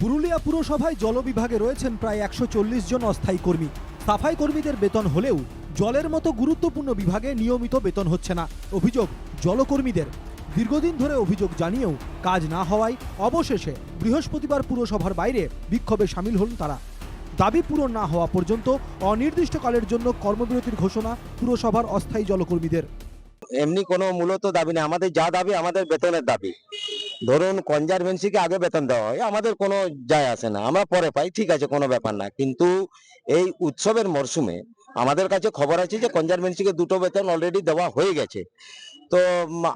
পুরুলিয়া পুরসভায় জল বিভাগে রয়েছেন প্রায় একশো চল্লিশ জন অস্থায়ী কর্মী। সাফাই কর্মীদের বেতন হলেও জলের মতো গুরুত্বপূর্ণ বিভাগে নিয়মিত বেতন হচ্ছে না। অভিযোগ জলকর্মীদের। দীর্ঘদিন ধরে অভিযোগ জানিয়েও কাজ না হওয়ায় অবশেষে বৃহস্পতিবার পুরসভার বাইরে বিক্ষোভে সামিল হন তারা। দাবি পূরণ না হওয়া পর্যন্ত অনির্দিষ্টকালের জন্য কর্মবিরতির ঘোষণা পুরসভার অস্থায়ী জলকর্মীদের। এমনি কোনো মূলত দাবি নেই। আমাদের যা দাবি, আমাদের বেতনের দাবি। ধরুন কনজারভেন্সিকে আগে বেতন দেওয়া হয়, আমাদের কোনো যায় আসে না, আমরা পরে পাই, ঠিক আছে, কোনো ব্যাপার না। কিন্তু এই উৎসবের মরশুমে আমাদের কাছে খবর আছে যে কনজারভেন্সিকে দুটো বেতন অলরেডি দেওয়া হয়ে গেছে। তো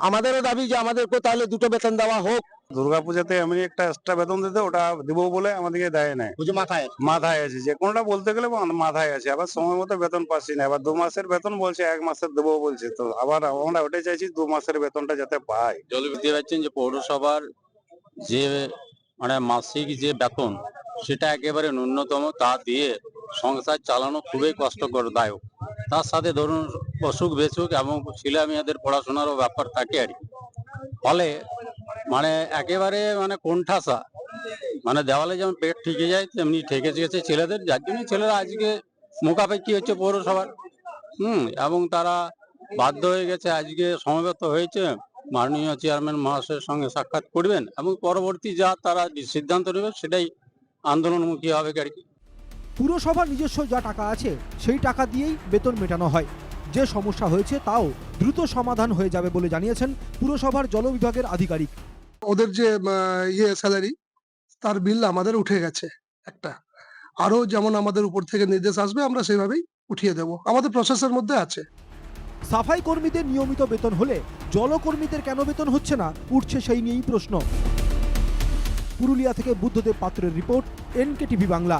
আমাদেরও দাবি যে আমাদেরকেও তাহলে দুটো বেতন দেওয়া হোক। দুর্গাপূজাতে এমনি একটা এক্সট্রা বেতন দিতে ওটা দিব বলে আমাদেরকে দেয় নাই। পুজো মাথায় মাথায় আছে যে কোনটা বলতে গেলে মাথায় আছে। আবার সময় মতো বেতন পাচ্ছি না। এবার দু মাসের বেতন বলছে এক মাসের দেবো বলছে। তো আবার আমরা ওটাই চাইছি দু মাসের বেতনটা যাতে পাই। জল বুঝতে পারছেন যে পৌরসভার যে মানে মাসিক যে বেতন সেটা একেবারে ন্যূনতম তা দিয়ে সংসার চালানো খুবই কষ্টকর দায়ক তার সাথে ধরুন অসুখ বেসুখ এবং ছেলে মেয়েদের পড়াশোনারও ব্যাপার থাকে আর কি। ফলে মানে একেবারে মানে কোণঠাসা। মানে দেওয়ালে যেমন পেট ঠেকে যায়, তেমনি ঠেকে গেছে ছেলেদের। যার জন্য ছেলেরা আজকে মোকাপেক্ষি হচ্ছে পৌরসভার। হুম, এবং তারা বাধ্য হয়ে গেছে আজকে সমবেত হয়েছে। মাননীয় চেয়ারম্যান মহাশয়ের সঙ্গে সাক্ষাৎ করবেন এবং পরবর্তী যা তারা সিদ্ধান্ত নেবে সেটাই আন্দোলনমুখী হবে আর কি পুরসভার নিজস্ব যা টাকা আছে, সেই টাকা দিয়েই বেতন মেটানো হয়। যে সমস্যা হয়েছে তাও দ্রুত সমাধান হয়ে যাবে বলে জানিয়েছেন পুরসভার জল বিভাগের আধিকারিক। ওদের যে ইয়ে স্যালারি তার বিল আমাদের উঠে গেছে একটা। আরও যেমন আমাদের উপর থেকে নির্দেশ আসবে, আমরা সেভাবেই উঠিয়ে দেব। আমাদের প্রসেসের মধ্যে আছে। সাফাই কর্মীদের নিয়মিত বেতন হলে জলকর্মীদের কেন বেতন হচ্ছে না, উঠছে সেই নিয়েই প্রশ্ন। পুরুলিয়া থেকে বুদ্ধদেব পাত্রের রিপোর্ট এনকে টিভি বাংলা।